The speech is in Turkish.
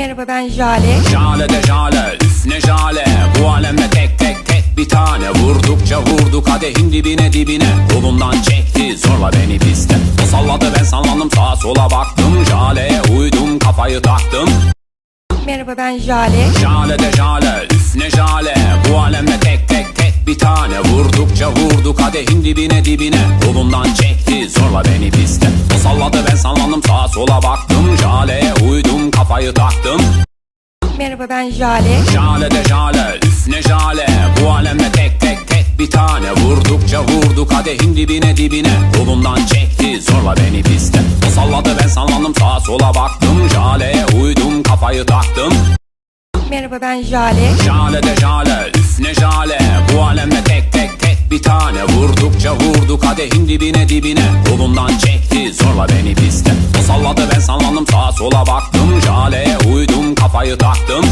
Merhaba ben Jale. Jale de jale üf ne jale. Bu alemde tek tek tek bir tane. Vurdukça vurdu kadehin dibine dibine. Kolumdan çekti zorla beni piste. O salladı ben sallandım sağa sola baktım. Jale'ye uydum kafayı taktım. Merhaba ben Jale. Jale de jale üf ne jale. Bu alemde tek tek tek bir tane. Vurdukça vurdu kadehin dibine dibine. Kolumdan çekti zorla beni piste. O salladı ben sallandım sağa sola baktım. Jale'ye uydum kafayı taktım. Merhaba ben Jale. Jale de jale üf ne jale. Bu alemde tek tek tek bir tane. Vurdukça vurdu kadehin dibine dibine. Kolumdan çekti zorla beni piste. O salladı ben sallandım sağa sola baktım. Jale'ye uydum kafayı taktım. Merhaba ben Jale. Jale de jale Vurdukça vurdu kadehin dibine dibine. Kolumdan çekti zorla beni piste. O salladı ben sallandım. Sağa sola baktım Jale'ye uydum kafayı taktım